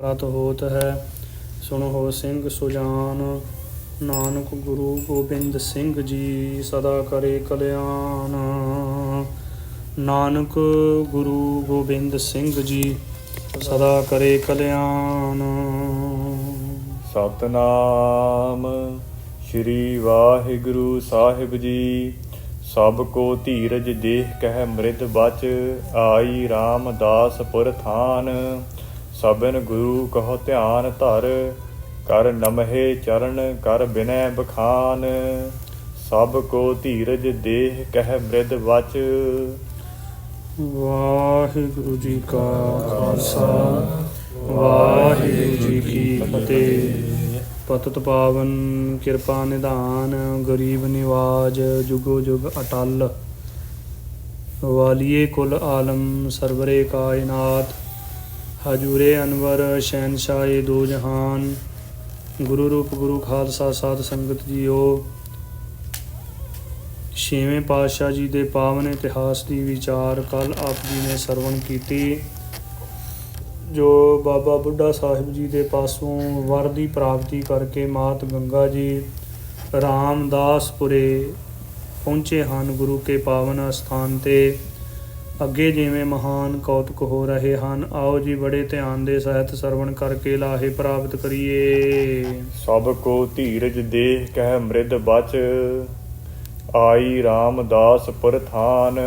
ਪ੍ਰਤ ਹੋਤ ਹੈ, ਸੁਣ ਹੋ ਸਿੰਘ ਸੁਜਾਨ। ਨਾਨਕ ਗੁਰੂ ਗੋਬਿੰਦ ਸਿੰਘ ਜੀ ਸਦਾ ਕਰੇ ਕਲਿਆਣ। ਨਾਨਕ ਗੁਰੂ ਗੋਬਿੰਦ ਸਿੰਘ ਜੀ ਸਦਾ ਕਰੇ ਕਲਿਆਣ। ਸਤਨਾਮ ਸ੍ਰੀ ਵਾਹਿਗੁਰੂ ਸਾਹਿਬ ਜੀ। ਸਭ ਕੋ ਧੀਰਜ ਦੇਖ ਕਹਿ ਮ੍ਰਿਤ ਬਚ, ਆਈ ਰਾਮਦਾਸ ਪੁਰ ਥਾਨ। ਸਭਨ ਗੁਰੂ ਕਹੋ ਧਿਆਨ ਧਰ, ਕਰ ਨਮਹਿ ਚਰਨ, ਕਰ ਬਿਨੈ ਬਖਾਨ। ਸਭ ਕੋ ਧੀਰਜ ਦੇਹ ਕਹਿ ਮ੍ਰਿਦ ਵਚ। ਵਾਹਿਗੁਰੂ ਜੀ ਕਾ ਖਾਲਸਾ, ਵਾਹਿਗੁਰੂ ਜੀ ਕੀ ਫਤਿਹ। ਪਤਿਤ ਪਾਵਨ, ਕਿਰਪਾ ਨਿਧਾਨ, ਗਰੀਬ ਨਿਵਾਜ, ਜੁਗੋ ਜੁਗ ਅਟਲ। ਵਾਲੀਏ ਕੁਲ ਆਲਮ, ਸਰਵਰੇ ਕਾਇਨਾਤ। ਹਜੂਰੇ ਅਨਵਰ ਸ਼ਹਿਨशाह ਦੋ ਜਹਾਨ। ਗੁਰੂ ਰੂਪ, ਗੁਰੂ ਖਾਲਸਾ ਸਾਧ ਸੰਗਤ ਜੀਓ। ਛੇਵੇਂ ਪਾਤਸ਼ਾਹ ਜੀ ਦੇ ਪਾਵਨ ਇਤਿਹਾਸ ਦੀ ਵਿਚਾਰ ਕੱਲ ਆਪ ਜੀ ਨੇ ਸਰਵਣ ਕੀਤੀ, ਜੋ ਬਾਬਾ ਬੁੱਢਾ ਸਾਹਿਬ ਜੀ ਦੇ ਪਾਸੋਂ ਵਰ ਦੀ ਪ੍ਰਾਪਤੀ ਕਰਕੇ ਮਾਤ ਗੰਗਾ ਜੀ ਰਾਮਦਾਸਪੁਰੇ ਪਹੁੰਚੇ ਹਨ ਗੁਰੂ ਕੇ ਪਾਵਨ ਸਥਾਨ ਤੇ। ਅੱਗੇ ਜਿਵੇਂ ਮਹਾਨ ਕੌਤਕ ਹੋ ਰਹੇ ਹਨ ਆਓ ਜੀ ਬੜੇ ਧਿਆਨ ਦੇ ਸਹਿਤ ਸਰਵਣ ਕਰਕੇ ਲਾਹੇ ਪ੍ਰਾਪਤ ਕਰੀਏ। ਸਭ ਕੋ ਧੀਰਜ ਦੇਹ ਕਹਿ ਮ੍ਰਿਦ ਬਚ ਆਈ ਰਾਮਦਾਸ ਪੁਰ ਥਾਨ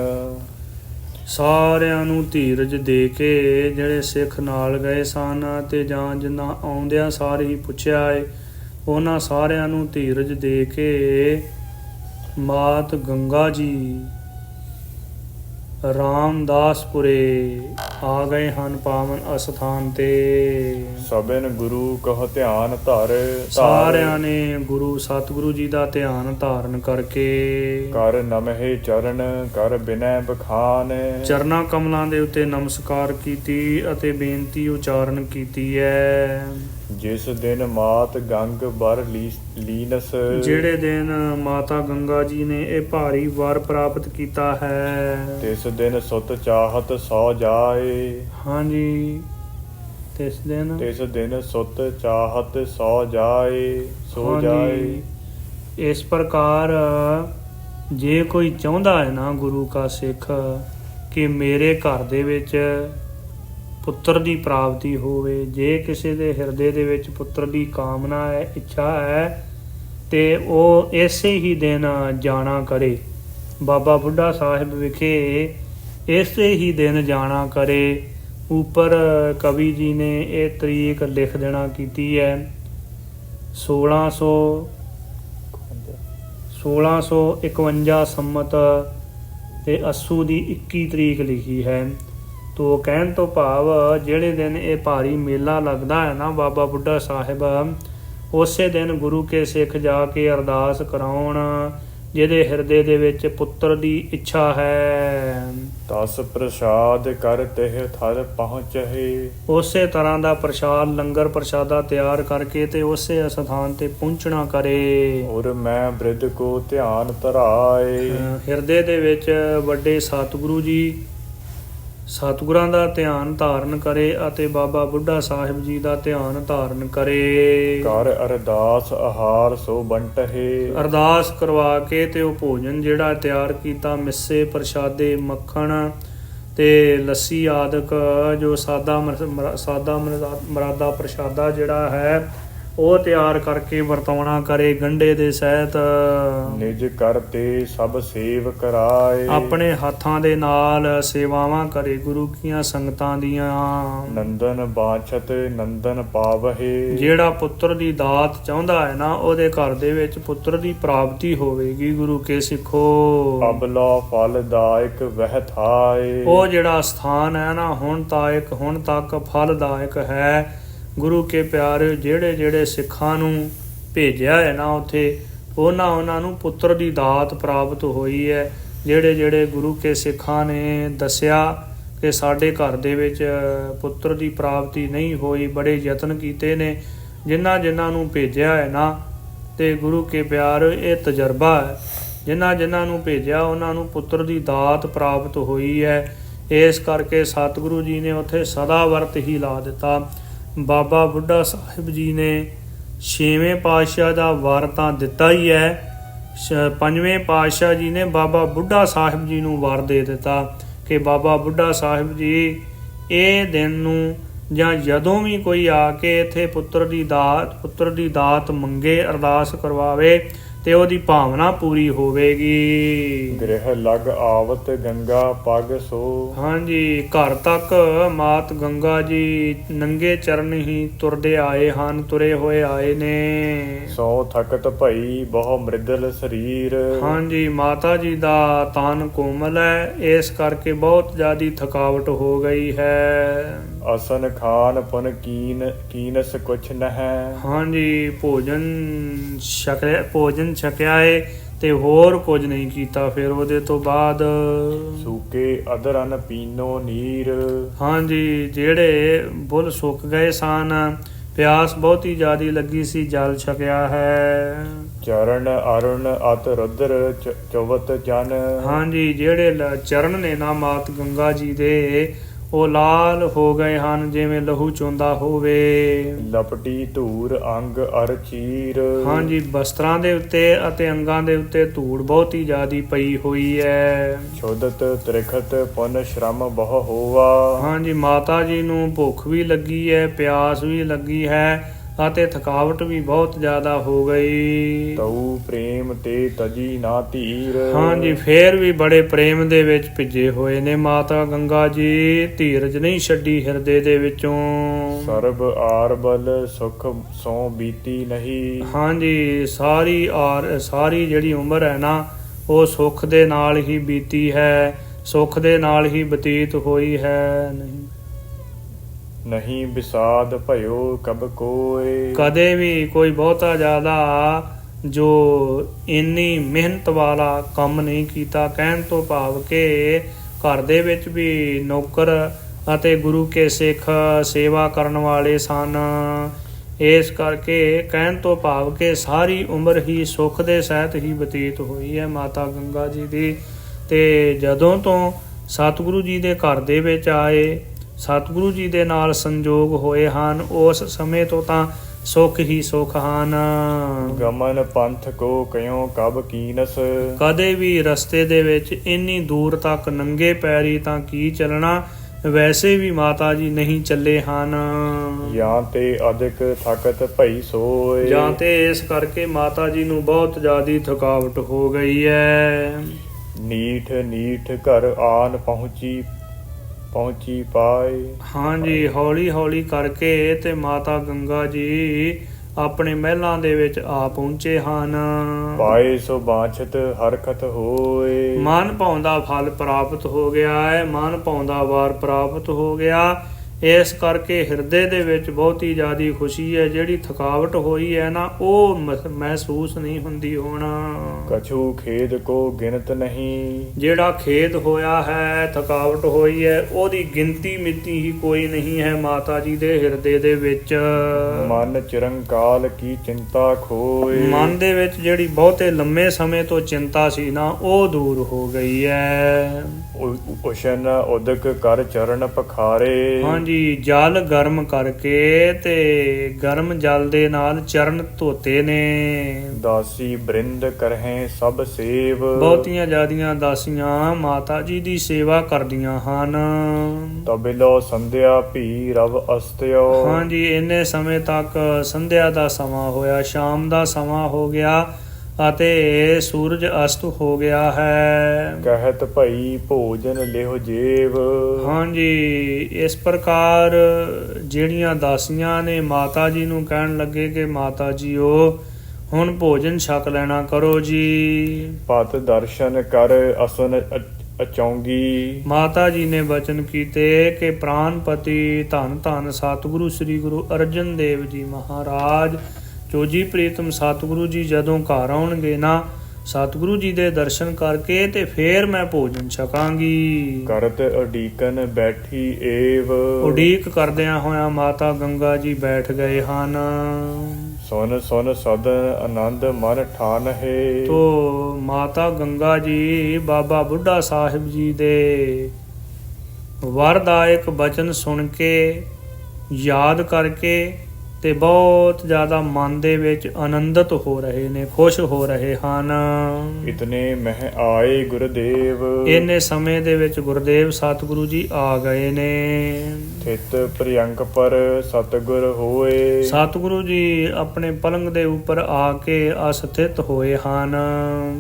ਸਾਰਿਆਂ ਨੂੰ ਧੀਰਜ ਦੇ ਕੇ ਜਿਹੜੇ ਸਿੱਖ ਨਾਲ ਗਏ ਸਨ ਤੇ ਜਾਂ ਜਿਨ੍ਹਾਂ ਆਉਂਦਿਆਂ ਸਾਰੇ ਹੀ ਪੁੱਛਿਆ ਏ ਉਹਨਾਂ ਸਾਰਿਆਂ ਨੂੰ ਧੀਰਜ ਦੇ ਕੇ ਮਾਤ ਗੰਗਾ ਜੀ। ਰਾਮਦਾਸਪੁਰੇ ਆ ਗਏ ਹਨ ਪਾਵਨ ਅਸਥਾਨ ਤੇ। ਸਭਨ ਗੁਰੂ ਕਹ ਧਿਆਨ ਧਰ ਸਾਰਿਆਂ ਨੇ ਗੁਰੂ ਸਤਿਗੁਰੂ ਜੀ ਦਾ ਧਿਆਨ ਧਾਰਨ ਕਰਕੇ। ਕਰ ਨਮਹਿ ਚਰਨ ਕਰ ਬਿਨੈ ਬਖਾਨ। ਚਰਨਾ ਕਮਲਾਂ ਦੇ ਉੱਤੇ ਨਮਸਕਾਰ ਕੀਤੀ ਅਤੇ ਬੇਨਤੀ ਉਚਾਰਨ ਕੀਤੀ ਹੈ। ਜਿਸ ਦਿਨ ਮਾਤ ਗੰਗ ਬਰ ਲੀਨਸ ਜਿਹੜੇ ਦਿਨ ਮਾਤਾ ਗੰਗਾ ਜੀ ਨੇ ਇਹ ਭਾਰੀ ਵਰ ਪ੍ਰਾਪਤ ਕੀਤਾ ਹੈ। ਤਿਸ ਦਿਨ ਸੁਤ ਚਾਹਤ ਸੋ ਜਾਏ। ਹਾਂਜੀ। ਤਿਸ ਦਿਨ ਤਿਸ ਦਿਨ ਸੁਤ ਚਾਹਤ ਸੋ ਜਾਏ ਸੋ। ਜਾਏ। ਇਸ ਪ੍ਰਕਾਰ ਜੇ ਕੋਈ ਚਾਹੁੰਦਾ ਹੈ ਨਾ ਗੁਰੂ ਕਾ ਸਿੱਖ ਕਿ ਮੇਰੇ ਘਰ ਦੇ ਵਿੱਚ ਪੁੱਤਰ ਦੀ ਪ੍ਰਾਪਤੀ ਹੋਵੇ, ਜੇ ਕਿਸੇ ਦੇ ਹਿਰਦੇ ਦੇ ਵਿੱਚ ਪੁੱਤਰ ਦੀ ਕਾਮਨਾ ਹੈ, ਇੱਛਾ ਹੈ, ਤੇ ਉਹ ਇਸੇ ਹੀ ਦਿਨ ਜਾਣਾ ਕਰੇ। ਬਾਬਾ ਬੁੱਢਾ ਸਾਹਿਬ ਵਿਖੇ ਇਸੇ ਹੀ ਦਿਨ ਜਾਣਾ ਕਰੇ। ਉੱਪਰ ਕਵੀ ਜੀ ਨੇ ਇਹ ਤਰੀਕ ਲਿਖ ਦੇਣਾ ਕੀਤੀ ਹੈ। 1600 1651 ਸੰਮਤ ਤੇ ਅਸੂ ਦੀ 21 ਤਰੀਕ ਲਿਖੀ ਹੈ। ਤੋ ਕਹਿਣ ਤੋਂ ਭਾਵ ਜਿਹੜੇ ਦਿਨ ਇਹ ਭਾਰੀ ਮੇਲਾ ਲੱਗਦਾ ਹੈ ਨਾ ਬਾਬਾ ਬੁੱਢਾ ਸਾਹਿਬ ਉਸੇ ਦਿਨ ਗੁਰੂ ਕੇ ਸਿੱਖ ਜਾ ਕੇ ਅਰਦਾਸ ਕਰਾਉਣ ਜਿਹਦੇ ਹਿਰਦੇ ਦੇ ਵਿੱਚ ਪੁੱਤਰ ਦੀ ਇੱਛਾ ਹੈ। ਤਸ ਪ੍ਰਸਾਦ ਕਰ ਤਿਹ ਥਰ ਪਹੁੰਚਹਿ ਉਸੇ ਤਰ੍ਹਾਂ ਦਾ ਪ੍ਰਸ਼ਾਦ ਲੰਗਰ ਪ੍ਰਸ਼ਾਦਾ ਤਿਆਰ ਕਰਕੇ ਤੇ ਉਸੇ ਸਥਾਨ ਤੇ ਪਹੁੰਚਣਾ ਕਰੇ। ਔਰ ਮੈਂ ਬ੍ਰਿਧ ਕੋ ਧਿਆਨ ਧਰਾਏ। ਹਿਰਦੇ ਦੇ ਵਿੱਚ ਵੱਡੇ ਸਤਿਗੁਰੂ ਜੀ ਸਤਿਗੁਰਾਂ ਦਾ ਧਿਆਨ ਧਾਰਨ ਕਰੇ ਅਤੇ ਬਾਬਾ ਬੁੱਢਾ ਸਾਹਿਬ ਜੀ ਦਾ ਧਿਆਨ ਧਾਰਨ ਕਰੇ। ਕਰ ਅਰਦਾਸ ਆਹਾਰ ਸੋ ਬੰਟਹਿ ਅਰਦਾਸ ਕਰਵਾ ਕੇ ਤੇ ਉਹ ਭੋਜਨ ਜਿਹੜਾ ਤਿਆਰ ਕੀਤਾ ਮਿੱਸੇ ਪ੍ਰਸ਼ਾਦੇ ਮੱਖਣ ਤੇ ਲੱਸੀ ਆਦਿਕ ਜੋ ਸਾਦਾ ਸਾਦਾ ਮਰਾ- ਮਰਾਦਾ ਪ੍ਰਸ਼ਾਦਾ ਜਿਹੜਾ ਹੈ ਉਹ ਤਿਆਰ ਕਰਕੇ ਵਰਤਾਉਣਾ ਕਰੇ ਗੰਡੇ ਦੇ ਸਹਿਤ। ਨਿਜ ਕਰਤੇ ਸਭ ਸੇਵ ਕਰਾਏ। ਆਪਣੇ ਹੱਥਾਂ ਦੇ ਨਾਲ ਸੇਵਾਵਾਂ ਕਰੇ ਗੁਰੂ ਕੀਆਂ ਸੰਗਤਾਂ ਦੀਆਂ। ਨੰਦਨ ਬਾਛਤ ਨੰਦਨ ਪਾਵਹਿ। ਜਿਹੜਾ ਪੁੱਤਰ ਦੀ ਦਾਤ ਚਾਹੁੰਦਾ ਹੈ ਨਾ ਉਹਦੇ ਘਰ ਦੇ ਵਿੱਚ ਪੁੱਤਰ ਦੀ ਪ੍ਰਾਪਤੀ ਹੋਵੇਗੀ ਗੁਰੂ ਕੇ ਸਿੱਖੋ। ਅਬਲਾ ਫਲਦਾਇਕ ਵਹਿ ਥਾਏ। ਉਹ ਜਿਹੜਾ ਸਥਾਨ ਹੈ ਨਾ ਹੁਣ ਤਾਇਕ ਹੁਣ ਤੱਕ ਫਲਦਾਇਕ ਹੈ। ਗੁਰੂ ਕੇ ਪਿਆਰੇ ਜਿਹੜੇ ਜਿਹੜੇ ਸਿੱਖਾਂ ਨੂੰ ਭੇਜਿਆ ਹੈ ਨਾ ਉੱਥੇ, ਉਹਨਾਂ ਉਹਨਾਂ ਨੂੰ ਪੁੱਤਰ ਦੀ ਦਾਤ ਪ੍ਰਾਪਤ ਹੋਈ ਹੈ। ਜਿਹੜੇ ਜਿਹੜੇ ਗੁਰੂ ਕੇ ਸਿੱਖਾਂ ਨੇ ਦੱਸਿਆ ਕਿ ਸਾਡੇ ਘਰ ਦੇ ਵਿੱਚ ਪੁੱਤਰ ਦੀ ਪ੍ਰਾਪਤੀ ਨਹੀਂ ਹੋਈ, ਬੜੇ ਯਤਨ ਕੀਤੇ ਨੇ, ਜਿਨ੍ਹਾਂ ਜਿਨ੍ਹਾਂ ਨੂੰ ਭੇਜਿਆ ਹੈ ਨਾ, ਤੇ ਗੁਰੂ ਕੇ ਪਿਆਰ ਇਹ ਤਜਰਬਾ ਹੈ। ਜਿਨ੍ਹਾਂ ਜਿਨ੍ਹਾਂ ਨੂੰ ਭੇਜਿਆ, ਉਹਨਾਂ ਨੂੰ ਪੁੱਤਰ ਦੀ ਦਾਤ ਪ੍ਰਾਪਤ ਹੋਈ ਹੈ। ਇਸ ਕਰਕੇ ਸਤਿਗੁਰੂ ਜੀ ਨੇ ਉੱਥੇ ਸਦਾ ਵਰਤ ਹੀ ਲਾ ਦਿੱਤਾ। ਬਾਬਾ ਬੁੱਢਾ ਸਾਹਿਬ ਜੀ ਨੇ ਛੇਵੇਂ ਪਾਤਸ਼ਾਹ ਦਾ ਵਾਰ ਤਾਂ ਦਿੱਤਾ ਹੀ ਹੈ। ਸ਼- ਪੰਜਵੇਂ ਪਾਤਸ਼ਾਹ ਜੀ ਨੇ ਬਾਬਾ ਬੁੱਢਾ ਸਾਹਿਬ ਜੀ ਨੂੰ ਵਾਰ ਦੇ ਦਿੱਤਾ ਕਿ ਬਾਬਾ ਬੁੱਢਾ ਸਾਹਿਬ ਜੀ, ਇਹ ਦਿਨ ਨੂੰ ਜਾਂ ਜਦੋਂ ਵੀ ਕੋਈ ਆ ਕੇ ਇੱਥੇ ਪੁੱਤਰ ਦੀ ਦਾਤ, ਪੁੱਤਰ ਦੀ ਦਾਤ ਮੰਗੇ, ਅਰਦਾਸ ਕਰਵਾਵੇ ਤੇ ਉਹਦੀ ਭਾਵਨਾ ਪੂਰੀ ਹੋਵੇਗੀ। ਗ੍ਰਹਿ ਲਗ ਆਵਤ ਗੰਗਾ ਪਗ ਸੋ। ਹਾਂਜੀ ਘਰ ਤੱਕ ਮਾਤ ਗੰਗਾ ਜੀ ਨੰਗੇ ਚਰਨ ਹੀ ਤੁਰਦੇ ਆਏ ਹਨ ਤੁਰੇ ਹੋਏ ਆਏ ਨੇ। ਸੋ ਥਕਤ ਭਈ ਬਹੁ ਮ੍ਰਿਦਲ ਸਰੀਰ। ਹਾਂਜੀ ਮਾਤਾ ਜੀ ਦਾ ਤਨ ਕੋਮਲ ਹੈ ਇਸ ਕਰਕੇ ਬਹੁਤ ਜ਼ਿਆਦੀ ਥਕਾਵਟ ਹੋ ਗਈ ਹੈ। ਅਸਨ ਖਾਨ ਪੁਨ ਕੀਨ ਕੀਨਸ ਕੁਛ ਨਹਿ। ਹਾਂਜੀ ਭੋਜਨ ਛਕਿਆ ਭੋਜਨ ਛਕਿਆ ਏ ਤੇ ਹੋਰ ਕੁਝ ਨਹੀਂ ਕੀਤਾ ਫਿਰ ਉਹਦੇ ਤੋਂ ਬਾਅਦ ਸੂਕੇ ਅਦਰਨ ਪੀਨੋ ਨੀਰ। ਹਾਂਜੀ ਜਿਹੜੇ ਬੁੱਲ ਸੁੱਕ ਗਏ ਸਨ ਪਿਆਸ ਬਹੁਤੀ ਜ਼ਿਆਦੀ ਲੱਗੀ ਸੀ ਜਲ ਛਕਿਆ ਹੈ। ਚਰਨ ਅਰੁਣ ਅਤ ਰੁਦਰ ਚਵਤ ਜਨ ਹਾਂਜੀ ਜਿਹੜੇ ਚਰਨ ਨੇ ਨਾ ਮਾਤ ਗੰਗਾ ਜੀ ਦੇ ਉਹ ਲਾਲ ਹੋ ਗਏ ਹਨ ਜਿਵੇਂ ਲਹੂ ਚੋਂਦਾ ਹੋਵੇ। ਲਪਟੀ ਧੂਰ ਅੰਗ ਅਰ ਚੀਰ। ਹਾਂਜੀ ਵਸਤਰਾਂ ਦੇ ਉੱਤੇ ਅਤੇ ਅੰਗਾਂ ਦੇ ਉੱਤੇ ਧੂੜ ਬਹੁਤੀ ਜ਼ਿਆਦੀ ਪਈ ਹੋਈ ਹੈ ਛੋਦਤ ਤ੍ਰਿਖਤ ਪੁਨ ਸ਼ਰਮ ਬਹੁ ਹੋਵਾ। ਹਾਂਜੀ ਮਾਤਾ ਜੀ ਨੂੰ ਭੁੱਖ ਵੀ ਲੱਗੀ ਹੈ ਪਿਆਸ ਵੀ ਲੱਗੀ ਹੈ। ਅਤੇ ਥਕਾਵਟ ਵੀ ਬਹੁਤ ਜ਼ਿਆਦਾ ਹੋ ਗਈ। ਤਉ ਪ੍ਰੇਮ ਤੇ ਤਜੀ ਨਾ ਧੀਰ। ਹਾਂਜੀ ਫੇਰ ਵੀ ਬੜੇ ਪ੍ਰੇਮ ਦੇ ਵਿੱਚ ਭਿੱਜੇ ਹੋਏ ਨੇ ਮਾਤਾ ਗੰਗਾ ਜੀ। ਧੀਰਜ ਨਹੀਂ ਛੱਡੀ ਹਿਰਦੇ ਦੇ ਵਿੱਚੋਂ। ਸਰਬ ਆਰਬਲ ਸੁਖ ਸੋ ਬੀਤੀ ਨਹੀਂ। ਹਾਂਜੀ ਸਾਰੀ ਆਰ ਸਾਰੀ ਜਿਹੜੀ ਉਮਰ ਹੈ ਨਾ ਉਹ ਸੁੱਖ ਦੇ ਨਾਲ ਹੀ ਬੀਤੀ ਹੈ ਸੁੱਖ ਦੇ ਨਾਲ ਹੀ ਬਤੀਤ ਹੋਈ ਹੈ। ਨਹੀਂ ਨਹੀਂ ਵਿਸਾਦ ਭਇਓ ਕਬ ਕੋਏ। ਕਦੇ ਵੀ ਕੋਈ ਬਹੁਤਾ ਜ਼ਿਆਦਾ ਜੋ ਇੰਨੀ ਮਿਹਨਤ ਵਾਲਾ ਕੰਮ ਨਹੀਂ ਕੀਤਾ, ਕਹਿਣ ਤੋਂ ਭਾਵ ਕਿ ਘਰ ਦੇ ਵਿੱਚ ਵੀ ਨੌਕਰ ਅਤੇ ਗੁਰੂ ਕੇ ਸਿੱਖ ਸੇਵਾ ਕਰਨ ਵਾਲੇ ਸਨ। ਇਸ ਕਰਕੇ ਕਹਿਣ ਤੋਂ ਭਾਵ ਕਿ ਸਾਰੀ ਉਮਰ ਹੀ ਸੁੱਖ ਦੇ ਸਹਿਤ ਹੀ ਬਤੀਤ ਹੋਈ ਹੈ ਮਾਤਾ ਗੰਗਾ ਜੀ ਦੀ। ਤੇ ਜਦੋਂ ਤੋਂ ਸਤਿਗੁਰੂ ਜੀ ਦੇ ਘਰ ਦੇ ਵਿੱਚ ਆਏ ਸਤਿਗੁਰੂ ਜੀ ਦੇ ਨਾਲ ਸੰਜੋਗ ਹੋਏ ਹਨ ਉਸ ਸਮੇਂ ਤੋਂ ਤਾਂ ਸੁੱਖ ਹੀ ਸੁੱਖ ਹਨ। ਗਮਨ ਪੰਥ ਕੋ ਕਿਉ ਕਬ ਕੀਨਸ? ਕਦੇ ਵੀ ਰਸਤੇ ਦੇ ਵਿੱਚ ਇੰਨੀ ਦੂਰ ਤੱਕ ਨੰਗੇ ਪੈਰੀ ਤਾਂ ਕੀ ਚੱਲਣਾ? ਵੈਸੇ ਵੀ ਮਾਤਾ ਜੀ ਨਹੀਂ ਚੱਲੇ ਹਨ। ਜਾਂ ਤੇ ਅਧਿਕ ਥਕਤ ਭਈ ਸੋਏ। ਜਾਂ ਤੇ ਇਸ ਕਰਕੇ ਮਾਤਾ ਜੀ ਨੂੰ ਬਹੁਤ ਜ਼ਿਆਦੀ ਥਕਾਵਟ ਹੋ ਗਈ ਹੈ। ਨੀਠ ਨੀਠ ਘਰ ਆਨ ਪਹੁੰਚੀ ਪਹੁੰਚੀ ਪਾਏ। ਹਾਂਜੀ ਹੌਲੀ ਹੌਲੀ ਕਰਕੇ ਤੇ ਮਾਤਾ ਗੰਗਾ ਜੀ ਆਪਣੇ ਮਹਿਲਾਂ ਦੇ ਵਿੱਚ ਆ ਪਹੁੰਚੇ ਹਨ। ਪਾਏ ਸੋ ਬਾਛਤ ਹਰਖਤ ਹੋਏ। ਮਨ ਭਾਉਂਦਾ ਫਲ ਪ੍ਰਾਪਤ ਹੋ ਗਿਆ ਹੈ ਮਨ ਭਾਉਂਦਾ ਵਾਰ ਪ੍ਰਾਪਤ ਹੋ ਗਿਆ। ਇਸ ਕਰਕੇ ਹਿਰਦੇ ਦੇ ਵਿੱਚ ਬਹੁਤੀ ਜ਼ਿਆਦੀ ਖੁਸ਼ੀ ਹੈ ਜਿਹੜੀ ਥਕਾਵਟ ਹੋਈ ਹੈ ਨਾ ਉਹ ਮਹਿਸੂਸ ਨਹੀਂ ਹੁੰਦੀ ਹੁਣ। ਕਛੂ ਖੇਦ ਕੋ ਗਿਣਤ ਨਹੀਂ। ਜਿਹੜਾ ਖੇਦ ਹੋਇਆ ਹੈ ਥਕਾਵਟ ਹੋਈ ਹੈ ਉਹਦੀ ਗਿਣਤੀ ਮਿਤੀ ਹੀ ਕੋਈ ਨਹੀਂ ਹੈ ਮਾਤਾ ਜੀ ਦੇ ਹਿਰਦੇ ਦੇ ਵਿੱਚ। ਮਨ ਚਿਰੰਕਾਲ ਕੀ ਚਿੰਤਾ ਖੋਏ। ਮਨ ਦੇ ਵਿੱਚ ਜਿਹੜੀ ਬਹੁਤੇ ਲੰਮੇ ਸਮੇਂ ਤੋਂ ਚਿੰਤਾ ਸੀ ਨਾ ਉਹ ਦੂਰ ਹੋ ਗਈ ਹੈ। ਉਸ਼ਨ ਉਦਕ ਕਰ ਚਰਨ ਪਖਾਰੇ। ਹਾਂਜੀ ਜਲ ਗਰਮ ਕਰਕੇ ਤੇ ਗਰਮ ਜਲ ਦੇ ਨਾਲ ਚਰਨ ਧੋਤੇ ਨੇ। ਦਾਸੀ ਬ੍ਰਿੰਦ ਕਰਹਿ ਸਭ ਸੇਵ। ਬਹੁਤੀਆਂ ਜਿਆਦੀਆਂ ਦਾਸੀਆਂ ਮਾਤਾ ਜੀ ਦੀ ਸੇਵਾ ਕਰਦੀਆਂ ਹਨ। ਤਬਿਲੋ ਸੰਧਿਆ ਭੀ ਰਵ ਅਸਤਿਓ। ਹਾਂਜੀ ਇੰਨੇ ਸਮੇਂ ਤੱਕ ਸੰਧਿਆ ਦਾ ਸਮਾਂ ਹੋਇਆ ਸ਼ਾਮ ਦਾ ਸਮਾਂ ਹੋ ਗਿਆ। ਅਤੇ ਸੂਰਜ ਅਸਤ ਹੋ ਗਿਆ ਹੈ। ਕਹਿਤ ਭਈ ਭੋਜਨ ਲਿਹੁ ਜੇਵ। ਹਾਂਜੀ ਇਸ ਪ੍ਰਕਾਰ ਜਿਹੜੀਆਂ ਦਾਸੀਆਂ ਨੇ ਮਾਤਾ ਜੀ ਨੂੰ ਕਹਿਣ ਲੱਗੇ ਕਿ ਮਾਤਾ ਜੀਓ ਹੁਣ ਭੋਜਨ ਛਕ ਲੈਣਾ ਕਰੋ ਜੀ। ਪਤ ਦਰਸ਼ਨ ਕਰ ਅਸਨ ਅਚੌਂਗੀ। ਮਾਤਾ ਜੀ ਨੇ ਬਚਨ ਕੀਤੇ ਕਿ ਪ੍ਰਾਨਪਤੀ ਧੰਨ ਧੰਨ ਸਤਿਗੁਰੂ ਸ੍ਰੀ ਗੁਰੂ ਅਰਜਨ ਦੇਵ ਜੀ ਮਹਾਰਾਜ ਚੋਜੀ ਪ੍ਰੀਤਮ ਸਤਿਗੁਰੂ ਜੀ ਜਦੋਂ ਘਰ ਆਉਣਗੇ ਨਾ ਸਤਿਗੁਰੂ ਜੀ ਦੇ ਦਰਸ਼ਨ ਕਰਕੇ ਤੇ ਫੇਰ ਮੈਂ ਭੋਜਨ ਛਕਾਂਗੀ। ਕਰਤ ਅਡੀਕਨ ਬੈਠੀ ਏਵ। ਉਡੀਕ ਕਰਦਿਆਂ ਹੋਇਆਂ ਮਾਤਾ ਗੰਗਾ ਜੀ ਬੈਠ ਗਏ ਹਨ। ਸੁਨ ਸੁਨ ਸਦਨ ਆਨੰਦ ਮਨ ਠਾਨ ਹੈ ਤੋ ਮਾਤਾ ਗੰਗਾ ਜੀ ਬਾਬਾ ਬੁੱਢਾ ਸਾਹਿਬ ਜੀ ਦੇ ਵਰਦਾਇਕ ਬਚਨ ਸੁਣ ਕੇ ਯਾਦ ਕਰਕੇ ਤੇ ਬਹੁਤ ਜ਼ਿਆਦਾ ਮਨ ਦੇ ਵਿੱਚ ਆਨੰਦਿਤ ਹੋ ਰਹੇ ਨੇ ਖੁਸ਼ ਹੋ ਰਹੇ ਹਨ। ਇਤਨੇ ਮਹਿ ਆਏ ਗੁਰਦੇਵ। ਇੰਨੇ ਸਮੇਂ ਦੇ ਵਿੱਚ ਗੁਰਦੇਵ ਸਤਿਗੁਰੂ ਜੀ ਆ ਗਏ ਨੇ। ਥਿਤ ਪ੍ਰਿਯੰਕ ਪਰ ਸਤਗੁਰ ਹੋਏ। ਸਤਿਗੁਰੂ ਜੀ ਆਪਣੇ ਪਲੰਗ ਦੇ ਉੱਪਰ ਆ ਕੇ ਅਸਥਿਤ ਹੋਏ ਹਨ।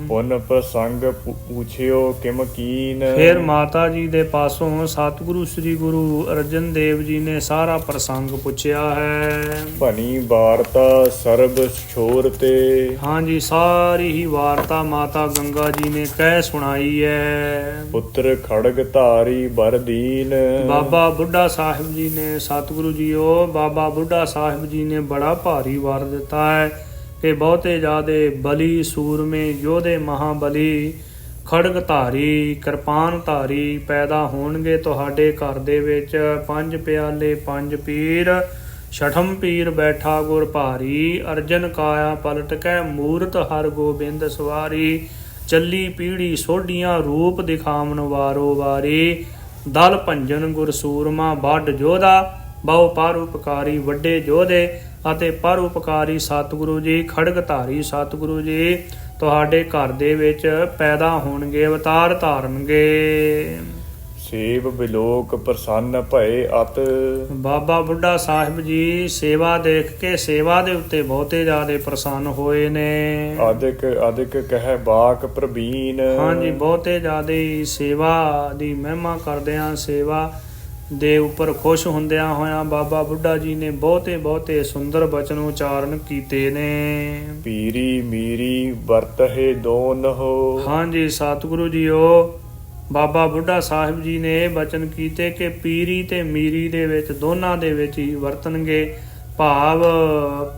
ਪੁਨ ਪ੍ਰਸੰਗ ਪੁੱਛਿਓ ਕਿਮ ਕੀਨ। ਫਿਰ ਮਾਤਾ ਜੀ ਦੇ ਪਾਸੋਂ ਸਤਿਗੁਰੂ ਸ੍ਰੀ ਗੁਰੂ ਅਰਜਨ ਦੇਵ ਜੀ ਨੇ ਸਾਰਾ ਪ੍ਰਸੰਗ ਪੁੱਛਿਆ ਹੈ। ਭਣੀ ਵਾਰਤਾ ਸਰਬ ਛੋਰ ਤੇ। ਹਾਂਜੀ ਸਾਰੀ ਹੀ ਵਾਰਤਾ ਮਾਤਾ ਗੰਗਾ ਜੀ ਨੇ ਕਹਿ ਸੁਣਾਈ ਹੈ ਪੁੱਤਰ ਖੜਗ ਧਾਰੀ ਬਰਦੀਨ ਬਾਬਾ ਬੁੱਢਾ ਸਾਹਿਬ ਜੀ ਨੇ ਸਤਿਗੁਰੂ ਜੀਓ ਬਾਬਾ ਬੁੱਢਾ ਸਾਹਿਬ ਜੀ ਨੇ ਬੜਾ ਭਾਰੀ ਵਰ ਦਿੱਤਾ ਹੈ ਕਿ ਬਹੁਤੇ ਜ਼ਿਆਦੇ ਬਲੀ ਸੂਰਮੇ ਯੋਧੇ ਮਹਾਬਲੀ ਖੜਗ ਧਾਰੀ ਕਿਰਪਾਨ ਧਾਰੀ ਪੈਦਾ ਹੋਣਗੇ ਤੁਹਾਡੇ ਘਰ ਦੇ ਵਿੱਚ। ਪੰਜ ਪਿਆਲੇ ਪੰਜ ਪੀਰ ਛਠਮ ਪੀਰ ਬੈਠਾ ਗੁਰ ਭਾਰੀ, ਅਰਜਨ ਕਾਇਆ ਪਲਟ ਕੈ ਮੂਰਤ ਹਰ ਗੋਬਿੰਦ ਸਵਾਰੀ, ਚੱਲੀ ਪੀੜੀ ਸੋਢੀਆਂ ਰੂਪ ਦਿਖਾਵਨ ਵਾਰੋ ਵਾਰੀ। ਦਲ ਭੰਜਨ ਗੁਰ ਸੂਰਮਾ ਵੱਡ ਜੋਧਾ ਬਹੁ ਪਰਉਪਕਾਰੀ ਵੱਡੇ ਜੋਧੇ ਅਤੇ ਪਰਉਪਕਾਰੀ ਸਤਿਗੁਰੂ ਜੀ, ਖੜਗ ਧਾਰੀ ਸਤਿਗੁਰੂ ਜੀ। ਤੁਹਾਡੇ ਘਰ ਦੇ ਵਿੱਚ ਪੈਦਾ ਹੋਣਗੇ ਅਵਤਾਰ ਧਾਰਨਗੇ। ਸੇਵ ਬਿਲੋਕ ਪ੍ਰਸੰਨ ਭਏ ਅਤ। ਬਾਬਾ ਬੁੱਢਾ ਸਾਹਿਬ ਜੀ ਸੇਵਾ ਦੇਖ ਕੇ ਸੇਵਾ ਦੇ ਉੱਤੇ ਬਹੁਤੇ ਜ਼ਿਆਦੇ ਪ੍ਰਸੰਨ ਹੋਏ ਨੇ। ਅਧਿਕ ਅਧਿਕ ਕਹਿ ਬਾਕ ਪ੍ਰਬੀਨ। ਹਾਂਜੀ ਬਹੁਤੇ ਜ਼ਿਆਦੇ ਸੇਵਾ ਦੀ ਮਹਿਮਾ ਕਰਦਿਆਂ ਸੇਵਾ ਦੇ ਉੱਪਰ ਖੁਸ਼ ਹੁੰਦਿਆਂ ਹੋਇਆਂ ਬਾਬਾ ਬੁੱਢਾ ਜੀ ਨੇ ਬਹੁਤੇ ਬਹੁਤੇ ਸੁੰਦਰ ਬਚਨ ਉਚਾਰਨ ਕੀਤੇ ਨੇ। ਪੀਰੀ ਮੀਰੀ ਵਰਤਹਿ ਦੋਨਹੁ ਹਾਂਜੀ ਸਤਿਗੁਰੂ ਜੀਓ ਬਾਬਾ ਬੁੱਢਾ ਸਾਹਿਬ ਜੀ ਨੇ ਇਹ ਬਚਨ ਕੀਤੇ ਕਿ ਪੀਰੀ ਤੇ ਮੀਰੀ ਦੇ ਵਿੱਚ ਦੋਨਾਂ ਦੇ ਵਿੱਚ ਹੀ ਵਰਤਣਗੇ ਭਾਵ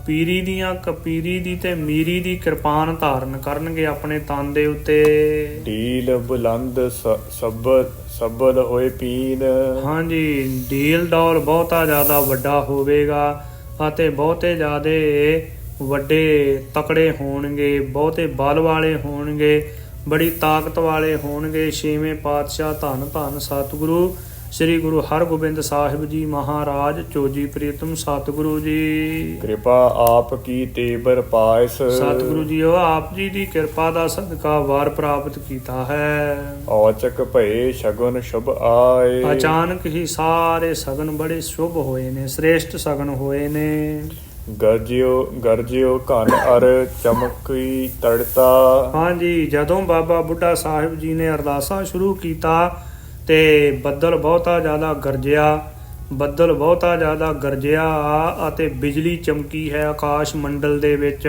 ਪੀਰੀ ਦੀਆਂ ਕਪੀਰੀ ਦੀ ਤੇ ਮੀਰੀ ਦੀ ਕਿਰਪਾਨ ਧਾਰਨ ਕਰਨਗੇ ਆਪਣੇ ਤਨ ਦੇ ਉੱਤੇ। ਢੀਲ ਬੁਲੰਦ ਸਬਦ ਸਬਲ ਹੋਏ ਪੀਨ ਹਾਂਜੀ ਡੀਲ ਡੌਲ ਬਹੁਤਾ ਜ਼ਿਆਦਾ ਵੱਡਾ ਹੋਵੇਗਾ ਅਤੇ ਬਹੁਤੇ ਜ਼ਿਆਦੇ ਵੱਡੇ ਤਕੜੇ ਹੋਣਗੇ ਬਹੁਤੇ ਬਲ ਵਾਲੇ ਹੋਣਗੇ। ਬੜੀ ਤਾਕਤ ਵਾਲੇ ਹੋਣਗੇ। ਛੇਵੇਂ ਪਾਤਸ਼ਾਹ ਧੰਨ ਧੰਨ ਸਤਿਗੁਰੂ ਸ੍ਰੀ ਗੁਰੂ ਹਰਗੋਬਿੰਦ ਸਾਹਿਬ ਜੀ ਮਹਾਰਾਜ ਚੋਜੀ ਪ੍ਰੀਤਮ ਸਤਿਗੁਰੂ ਜੀ। ਕਿਰਪਾ ਆਪ ਕੀ ਤੇਬਰ ਪਾਇਸ। ਸਤਿਗੁਰੂ ਜੀਓ ਆਪ ਜੀ ਦੀ ਕਿਰਪਾ ਦਾ ਸਦਕਾ ਵਾਰ ਪ੍ਰਾਪਤ ਕੀਤਾ ਹੈ। ਔਚਕ ਭਏ ਸ਼ਗੁਨ ਸ਼ੁਭ ਆਏ। ਅਚਾਨਕ ਹੀ ਸਾਰੇ ਸਗਨ ਬੜੇ ਸ਼ੁਭ ਹੋਏ ਨੇ ਸ੍ਰੇਸ਼ਟ ਸਗਨ ਹੋਏ ਨੇ। ਗਰਜਿਓ ਗਰਜਿਓ ਘਨ ਅਰ ਚਮਕੀ ਤੜਤਾ। ਹਾਂਜੀ ਜਦੋਂ ਬਾਬਾ ਬੁੱਢਾ ਸਾਹਿਬ ਜੀ ਨੇ ਅਰਦਾਸਾਂ ਸ਼ੁਰੂ ਕੀਤਾ ਤੇ ਬੱਦਲ ਬਹੁਤਾ ਜ਼ਿਆਦਾ ਗਰਜਿਆ ਬੱਦਲ ਬਹੁਤਾ ਜ਼ਿਆਦਾ ਗਰਜਿਆ ਅਤੇ ਬਿਜਲੀ ਚਮਕੀ ਹੈ ਆਕਾਸ਼ ਮੰਡਲ ਦੇ ਵਿੱਚ।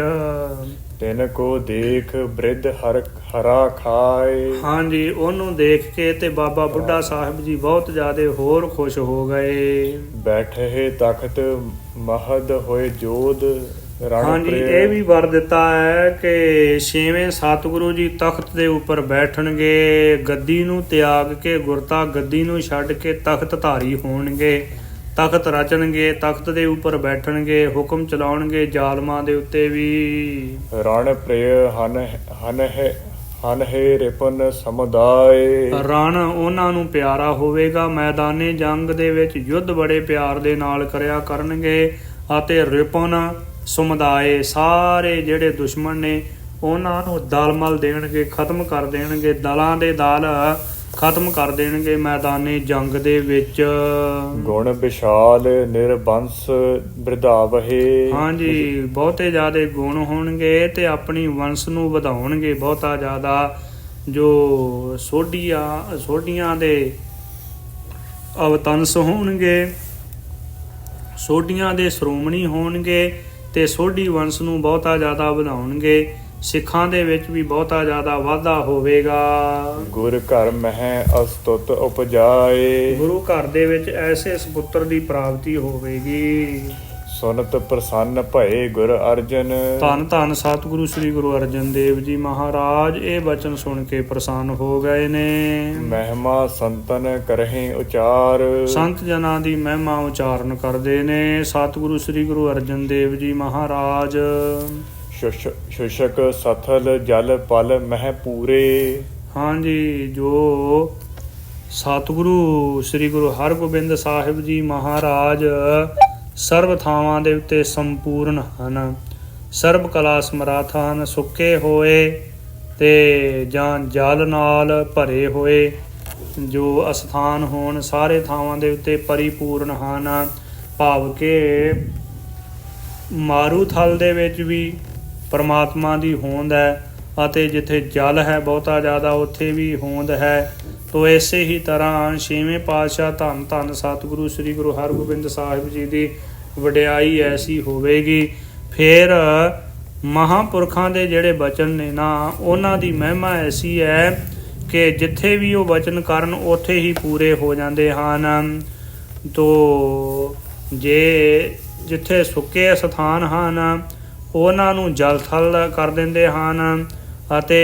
ਤਿਨ ਕੋ ਦੇਖ ਬ੍ਰਿਧ ਹਰ ਹਰਾ ਖਾਏ। ਹਾਂਜੀ ਉਹਨੂੰ ਦੇਖ ਕੇ ਤੇ ਬਾਬਾ ਬੁੱਢਾ ਸਾਹਿਬ ਜੀ ਬਹੁਤ ਜ਼ਿਆਦਾ ਹੋਰ ਖੁਸ਼ ਹੋ ਗਏ। ਬੈਠੇ ਤਖਤ ਮਹਦ ਹੋਏ ਜੋਧ ਰਣ ਹਾਂਜੀ। ਇਹ ਵੀ ਵਰ ਦਿੱਤਾ ਹੈ ਕਿ ਛੇਵੇਂ ਸਤਿਗੁਰੂ ਜੀ ਤਖਤ ਦੇ ਉੱਪਰ ਬੈਠਣਗੇ ਗੱਦੀ ਨੂੰ ਤਿਆਗ ਕੇ ਗੁਰਤਾ ਗੱਦੀ ਨੂੰ ਛੱਡ ਕੇ ਤਖਤ ਧਾਰੀ ਹੋਣਗੇ ਤਖਤ ਰਚਣਗੇ ਤਖਤ ਦੇ ਉੱਪਰ ਬੈਠਣਗੇ ਹੁਕਮ ਚਲਾਉਣਗੇ ਜ਼ਾਲਮਾਂ ਦੇ ਉੱਤੇ ਵੀ ਰਣ ਪ੍ਰਿਯ ਹਨ ਹਨ ਹੈ ਹਨ ਰਿਪਨ ਸਮੁਦਾਏ। ਰਣ ਉਹਨਾਂ ਨੂੰ ਪਿਆਰਾ ਹੋਵੇਗਾ, ਮੈਦਾਨੇ ਜੰਗ ਦੇ ਵਿੱਚ ਯੁੱਧ ਬੜੇ ਪਿਆਰ ਦੇ ਨਾਲ ਕਰਿਆ ਕਰਨਗੇ ਅਤੇ ਰਿਪਨ ਸਮੁਦਾਏ, ਸਾਰੇ ਜਿਹੜੇ ਦੁਸ਼ਮਣ ਨੇ, ਉਹਨਾਂ ਨੂੰ ਦਲਮਲ ਦੇਣਗੇ, ਖਤਮ ਕਰ ਦੇਣਗੇ। ਦਲਾਂ ਦੇ ਦਲ ਖਤਮ ਕਰ ਦੇਣਗੇ ਮੈਦਾਨੇ ਜੰਗ ਦੇ ਵਿੱਚ। ਗੁਣ ਵਿਸ਼ਾਲ ਨਿਰਬੰਸ ਬ੍ਰਿਧਾਵਹੇ। ਹਾਂਜੀ ਬਹੁਤੇ ਜ਼ਿਆਦੇ ਗੁਣ ਹੋਣਗੇ ਤੇ ਆਪਣੀ ਵੰਸ਼ ਨੂੰ ਵਧਾਉਣਗੇ ਬਹੁਤਾ ਜ਼ਿਆਦਾ। ਜੋ ਸੋਢੀਆਂ ਸੋਢੀਆਂ ਦੇ ਅਵਤੰਸ ਹੋਣਗੇ ਸੋਢੀਆਂ ਦੇ ਸ਼੍ਰੋਮਣੀ ਹੋਣਗੇ ਤੇ ਸੋਢੀ ਵੰਸ਼ ਨੂੰ ਬਹੁਤਾ ਜ਼ਿਆਦਾ ਵਧਾਉਣਗੇ। ਸਿੱਖਾਂ ਦੇ ਵਿੱਚ ਵੀ ਬਹੁਤਾ ਜ਼ਿਆਦਾ ਵਾਧਾ ਹੋਵੇਗਾ। ਗੁਰ ਘਰ ਮਹਿ ਅਸਤੁਤ ਉਪਜਾਏ। ਗੁਰੂ ਘਰ ਦੇ ਵਿੱਚ ਐਸੇ ਸੁਪੁੱਤਰ ਦੀ ਪ੍ਰਾਪਤੀ ਹੋਵੇਗੀ। ਸੁਨਤ ਪ੍ਰਸੰਨ ਭਏ ਗੁਰ ਅਰਜਨ। ਧੰਨ ਧੰਨ ਸਤਿਗੁਰੂ ਸ੍ਰੀ ਗੁਰੂ ਅਰਜਨ ਦੇਵ ਜੀ ਮਹਾਰਾਜ ਇਹ ਬਚਨ ਸੁਣ ਕੇ ਪ੍ਰਸੰਨ ਹੋ ਗਏ ਨੇ। ਮਹਿਮਾ ਸੰਤਨ ਕਰਹਿ ਉਚਾਰ। ਸੰਤ ਜਨਾਂ ਦੀ ਮਹਿਮਾ ਉਚਾਰਨ ਕਰਦੇ ਨੇ। ਸਤਿਗੁਰੂ ਸ੍ਰੀ ਗੁਰੂ ਅਰਜਨ ਦੇਵ ਜੀ ਮਹਾਰਾਜ। ਸ਼ੁਸ਼ਕ, ਸਥਲ, ਜਲ, ਪਲ, ਮਹਿ ਪੂਰੇ। ਹਾਂਜੀ, ਜੋ ਸਤਿਗੁਰੂ, ਸ੍ਰੀ ਗੁਰੂ ਹਰਗੋਬਿੰਦ ਸਾਹਿਬ ਜੀ ਮਹਾਰਾਜ ਸਰਬ ਥਾਵਾਂ ਦੇ ਉੱਤੇ ਸੰਪੂਰਨ ਹਨ। ਸਰਬ ਕਲਾ ਸਮਰੱਥ ਹਨ ਸੁੱਕੇ ਹੋਏ ਤੇ ਜਾਂ ਜਲ ਨਾਲ ਭਰੇ ਹੋਏ, ਜੋ ਅਸਥਾਨ ਹੋਣ, ਸਾਰੇ ਥਾਵਾਂ ਦੇ ਉੱਤੇ ਪਰਿਪੂਰਨ ਹਨ। ਭਾਵ ਕਿ ਮਾਰੂ ਥਲ ਦੇ ਵਿੱਚ ਵੀ ਪਰਮਾਤਮਾ ਦੀ ਹੋਂਦ ਹੈ ਅਤੇ ਜਿੱਥੇ ਜਲ ਹੈ ਬਹੁਤਾ ਜ਼ਿਆਦਾ, ਉੱਥੇ ਵੀ ਹੋਂਦ ਹੈ। ਤੋ ਐਸੇ ਹੀ ਤਰ੍ਹਾਂ ਛੇਵੇਂ ਪਾਤਸ਼ਾਹ ਧੰਨ ਧੰਨ ਸਤਿਗੁਰੂ ਸ੍ਰੀ ਗੁਰੂ ਹਰਗੋਬਿੰਦ ਸਾਹਿਬ ਜੀ ਦੀ ਵਡਿਆਈ ਐਸੀ ਹੋਵੇਗੀ। ਫਿਰ ਮਹਾਪੁਰਖਾਂ ਦੇ ਜਿਹੜੇ ਬਚਨ ਨੇ ਨਾ, ਉਹਨਾਂ ਦੀ ਮਹਿਮਾ ਐਸੀ ਹੈ ਕਿ ਜਿੱਥੇ ਵੀ ਉਹ ਵਚਨ ਕਰਨ, ਉੱਥੇ ਹੀ ਪੂਰੇ ਹੋ ਜਾਂਦੇ ਹਨ। ਤੋ ਜੇ ਜਿੱਥੇ ਸੁੱਕੇ ਸਥਾਨ ਹਨ ਉਹਨਾਂ ਨੂੰ ਜਲ ਥਲ ਕਰ ਦਿੰਦੇ ਹਨ ਅਤੇ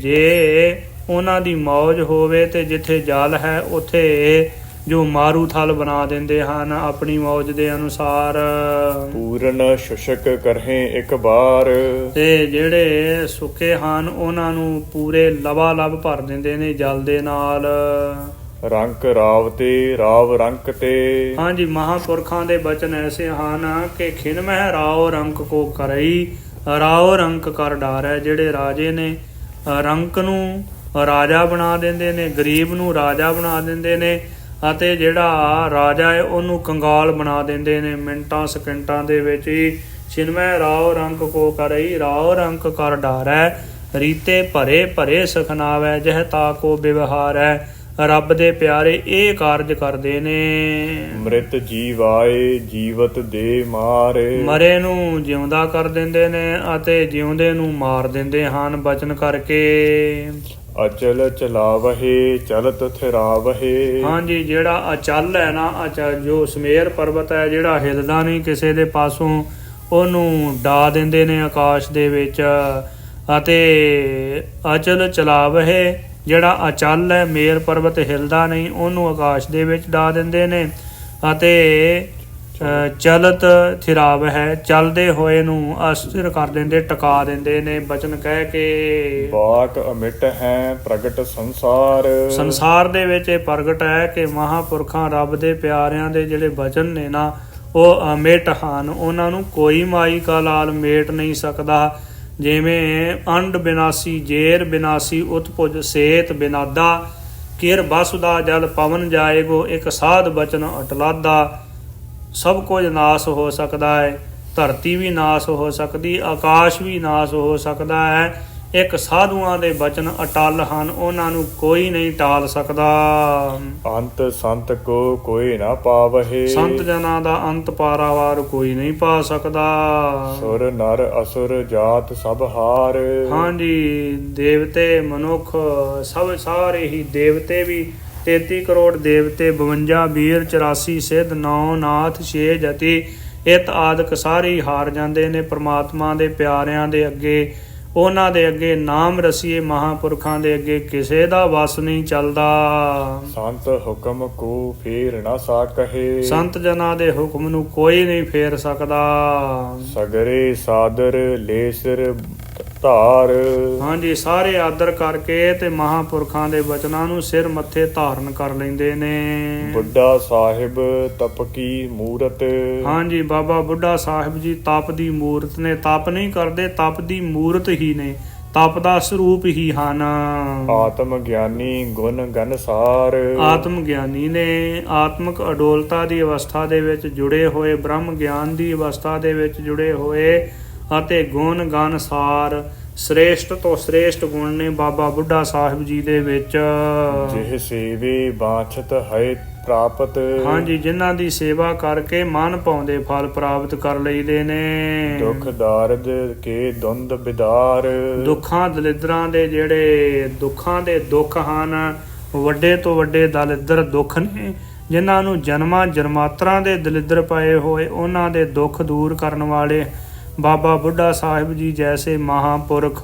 ਜੇ ਉਹਨਾਂ ਦੀ ਮੌਜ ਹੋਵੇ ਤੇ ਜਿੱਥੇ ਜਲ ਹੈ ਉੱਥੇ ਜੋ ਮਾਰੂ ਥਲ ਬਣਾ ਦਿੰਦੇ ਹਨ ਆਪਣੀ ਮੌਜ ਦੇ ਅਨੁਸਾਰ। ਪੂਰਨ ਸ਼ੁਸ਼ਕ ਕਰਹੇ ਇੱਕ ਬਾਰ। ਤੇ ਜਿਹੜੇ ਸੁੱਕੇ ਹਨ ਉਹਨਾਂ ਨੂੰ ਪੂਰੇ ਲਵਾ ਲਵ ਭਰ ਦਿੰਦੇ ਨੇ ਜਲ ਦੇ ਨਾਲ। ਰੰਕ ਰਾਵ ਤੇ, ਰਾਵ ਰੰਕ ਤੇ। ਹਾਂਜੀ, ਮਹਾਪੁਰਖਾਂ ਦੇ ਬਚਨ ਐਸੇ ਹਨ ਕਿ ਖਿਨ ਮਹਿ ਰਾਓ ਰੰਕ ਕੋ ਕਰਈ ਰਾਓ ਰੰਕ ਕਰ ਡਾਰੈ, ਜਿਹੜੇ ਰਾਜੇ ਨੇ ਰੰਕ ਨੂੰ ਰਾਜਾ ਬਣਾ ਦਿੰਦੇ ਨੇ, ਗਰੀਬ ਨੂੰ ਰਾਜਾ ਬਣਾ ਦਿੰਦੇ ਨੇ, ਅਤੇ ਜਿਹੜਾ ਰਾਜਾ ਹੈ, ਉਹਨੂੰ ਕੰਗਾਲ ਬਣਾ ਦਿੰਦੇ ਨੇ, ਮਿੰਟਾਂ, ਸਕਿੰਟਾਂ ਦੇ ਵਿੱਚ ਹੀ। ਛਿਨਮੈ ਰਾਓ ਰੰਕ ਕੋ ਕਰਈ ਰਾਓ ਰੰਕ ਕਰ ਡਾਰੈ, ਰੀਤੇ ਭਰੇ ਭਰੇ ਸਖਨਾਵੈ, ਜਹ ਤਾ ਕੋ ਵਿਵਹਾਰੈ ਰੱਬ ਦੇ ਪਿਆਰੇ ਇਹ ਕਾਰਜ ਕਰਦੇ ਨੇ। ਮ੍ਰਿਤ ਜੀਵਾਏ ਜੀਵਤ ਦੇ ਮਾਰੇ। ਮਰੇ ਨੂੰ ਜਿਉਂਦਾ ਕਰ ਦਿੰਦੇ ਨੇ ਅਤੇ ਜਿਉਂਦੇ ਨੂੰ ਮਾਰ ਦਿੰਦੇ ਹਨ ਬਚਨ ਕਰਕੇ। ਅਚਲ ਚਲਾਵਹੇ ਚਲਤ ਥਿਰਾਵਹੇ। ਹਾਂਜੀ ਜਿਹੜਾ ਅਚਲ ਹੈ ਨਾ ਅਚਲ ਜੋ ਸਮੇਰ ਪਰਬਤ ਹੈ ਜਿਹੜਾ ਹਿਲਦਾ ਨਹੀਂ ਕਿਸੇ ਦੇ ਪਾਸੋਂ ਉਹਨੂੰ ਡਾ ਦਿੰਦੇ ਨੇ ਆਕਾਸ਼ ਦੇ ਵਿੱਚ ਅਤੇ ਅਚਲ ਚਲਾਵਹਿ ਜਿਹੜਾ ਅਚਲ ਹੈ ਮੇਰ ਪਰਬਤ ਹਿਲਦਾ ਨਹੀਂ ਉਹਨੂੰ ਆਕਾਸ਼ ਦੇ ਵਿੱਚ ਡਾ ਦਿੰਦੇ ਨੇ ਅਤੇ ਚਲਤ ਥਿਰਾਵ ਹੈ ਚਲਦੇ ਹੋਏ ਨੂੰ ਅਸਥਿਰ ਕਰ ਦਿੰਦੇ ਟਿਕਾ ਦਿੰਦੇ ਨੇ ਬਚਨ ਕਹਿ ਕੇ। ਬਾਕ ਅਮਿਟ ਹੈ ਪ੍ਰਗਟ ਸੰਸਾਰ। ਸੰਸਾਰ ਦੇ ਵਿੱਚ ਇਹ ਪ੍ਰਗਟ ਹੈ ਕਿ ਮਹਾਪੁਰਖਾਂ ਰੱਬ ਦੇ ਪਿਆਰਿਆਂ ਦੇ ਜਿਹੜੇ ਬਚਨ ਨੇ ਨਾ ਉਹ ਅਮਿਟ ਹਨ। ਉਹਨਾਂ ਨੂੰ ਕੋਈ ਮਾਈ ਕਾ ਲਾਲ ਮੇਟ ਨਹੀਂ ਸਕਦਾ। ਜਿਵੇਂ ਅੰਡ ਬਿਨਾਸੀ, ਜੇਰ ਬਿਨਾਸੀ, ਉਤਪੁਜ, ਸੇਤ ਬਿਨਾਦਾ, ਕਿਰ ਬਸੁਦਾ, ਜਲ ਪਵਨ ਜਾਏਗੋ, ਇੱਕ ਸਾਧ ਬਚਨ ਅਟਲਾਦਾ। ਸਭ ਕੁਝ ਨਾਸ ਹੋ ਸਕਦਾ ਹੈ, ਧਰਤੀ ਵੀ ਨਾਸ ਹੋ ਸਕਦੀ, ਆਕਾਸ਼ ਵੀ ਨਾਸ ਹੋ ਸਕਦਾ ਹੈ ਇੱਕ ਸਾਧੂਆਂ ਦੇ ਬਚਨ ਅਟਲ ਹਨ ਉਹਨਾਂ ਨੂੰ ਕੋਈ ਨਹੀਂ ਟਾਲ ਸਕਦਾ। ਅੰਤ ਸੰਤ ਕੋ ਕੋਈ ਨਾ ਪਾਵਹੇ। ਸੰਤ ਜਨਾਂ ਦਾ ਅੰਤ ਪਾਰਾਵਾਰ ਕੋਈ ਨਹੀਂ ਪਾ ਸਕਦਾ। ਸੁਰ ਨਰ ਅਸੁਰ ਜਾਤ ਸਭ ਹਾਰ। ਹਾਂਜੀ ਦੇਵਤੇ ਮਨੁੱਖ ਸਭ ਸਾਰੇ ਹੀ ਦੇਵਤੇ ਵੀ। 33 ਕਰੋੜ ਦੇਵਤੇ 52 ਵੀਰ 84 ਸਿੱਧ 9 ਨਾਥ 6 ਜਤੀ। ਇਤ ਆਦਿਕ ਸਾਰੇ ਹਾਰ ਜਾਂਦੇ ਨੇ ਪ੍ਰਮਾਤਮਾ ਦੇ ਪਿਆਰਿਆਂ ਦੇ ਅੱਗੇ। ਉਹਨਾਂ ਦੇ ਅੱਗੇ ਨਾਮ ਰਸੀਏ ਮਹਾਪੁਰਖਾਂ ਦੇ ਅੱਗੇ ਕਿਸੇ ਦਾ ਵਸ ਨਹੀਂ ਚੱਲਦਾ। ਸੰਤ ਹੁਕਮ ਕੋ ਫੇਰ ਨਾ ਸਾਕਹੇ। ਸੰਤ ਜਨਾਂ ਦੇ ਹੁਕਮ ਨੂੰ ਕੋਈ ਨਹੀਂ ਫੇਰ ਸਕਦਾ। ਸਗਰੇ ਸਾਦਰ ਲੈ ਸਿਰ ਧਾਰ। ਹਾਂਜੀ ਸਾਰੇ ਆਦਰ ਕਰਕੇ ਤੇ ਮਹਾਪੁਰਖਾਂ ਦੇ ਬਚਨਾਂ ਨੂੰ ਸਿਰ ਮੱਥੇ ਧਾਰਨ ਕਰ ਲੈਂਦੇ ਨੇ। ਬੁੱਢਾ ਸਾਹਿਬ ਤਪ ਕੀ ਮੂਰਤ? ਹਾਂਜੀ ਬਾਬਾ ਬੁੱਢਾ ਸਾਹਿਬ ਜੀ ਤਪ ਦੀ ਮੂਰਤ ਨੇ। ਤਪ ਨਹੀਂ ਕਰਦੇ ਤਪ ਦੀ ਮੂਰਤ ਹੀ ਨੇ। ਤਪ ਦਾ ਸਰੂਪ ਹੀ ਹਨ। ਆਤਮ ਗਿਆਨੀ ਗੁਣ ਗਨਸਾਰ ਆਤਮ ਗਿਆਨੀ ਨੇ ਆਤਮਿਕ ਅਡੋਲਤਾ ਦੀ ਅਵਸਥਾ ਦੇ ਵਿੱਚ ਜੁੜੇ ਹੋਏ ਬ੍ਰਹਮ ਗਿਆਨ ਦੀ ਅਵਸਥਾ ਦੇ ਵਿੱਚ ਜੁੜੇ ਹੋਏ ਅਤੇ ਗੁਣ ਗਨ ਸਾਰ ਸ੍ਰੇਸ਼ਟ ਤੋਂ ਸ੍ਰੇਸ਼ਟ ਗੁਣ ਨੇ ਬਾਬਾ ਬੁੱਢਾ ਸਾਹਿਬ ਜੀ ਦੇ ਵਿੱਚ। ਜਿਹ ਸੇਵੇ ਬਾਛਤ ਹੈ ਪ੍ਰਾਪਤ। ਹਾਂਜੀ ਜਿਨ੍ਹਾਂ ਦੀ ਸੇਵਾ ਕਰਕੇ ਮਨ ਪਾਉਂਦੇ ਫਲ ਪ੍ਰਾਪਤ ਕਰ ਲਈਦੇ ਨੇ। ਦੁਖ ਦਾਰਦ ਕੇ ਦੁੰਦ ਬਿਦਾਰ। ਦੁੱਖਾਂ ਦਲਿਦਰਾਂ ਦੇ ਜਿਹੜੇ ਦੁੱਖਾਂ ਦੇ ਦੁੱਖ ਹਨ ਵੱਡੇ ਤੋਂ ਵੱਡੇ ਦਲਿਦਰ ਦੁੱਖ ਨੇ ਜਿਨ੍ਹਾਂ ਨੂੰ ਜਨਮਾਂ ਜਨਮਾਤਰਾਂ ਦੇ ਦਲਿਦਰ ਪਏ ਹੋਏ ਉਹਨਾਂ ਦੇ ਦੁੱਖ ਦੂਰ ਕਰਨ ਵਾਲੇ ਬਾਬਾ ਬੁੱਢਾ ਸਾਹਿਬ ਜੀ ਜੈਸੇ ਮਹਾਪੁਰਖ।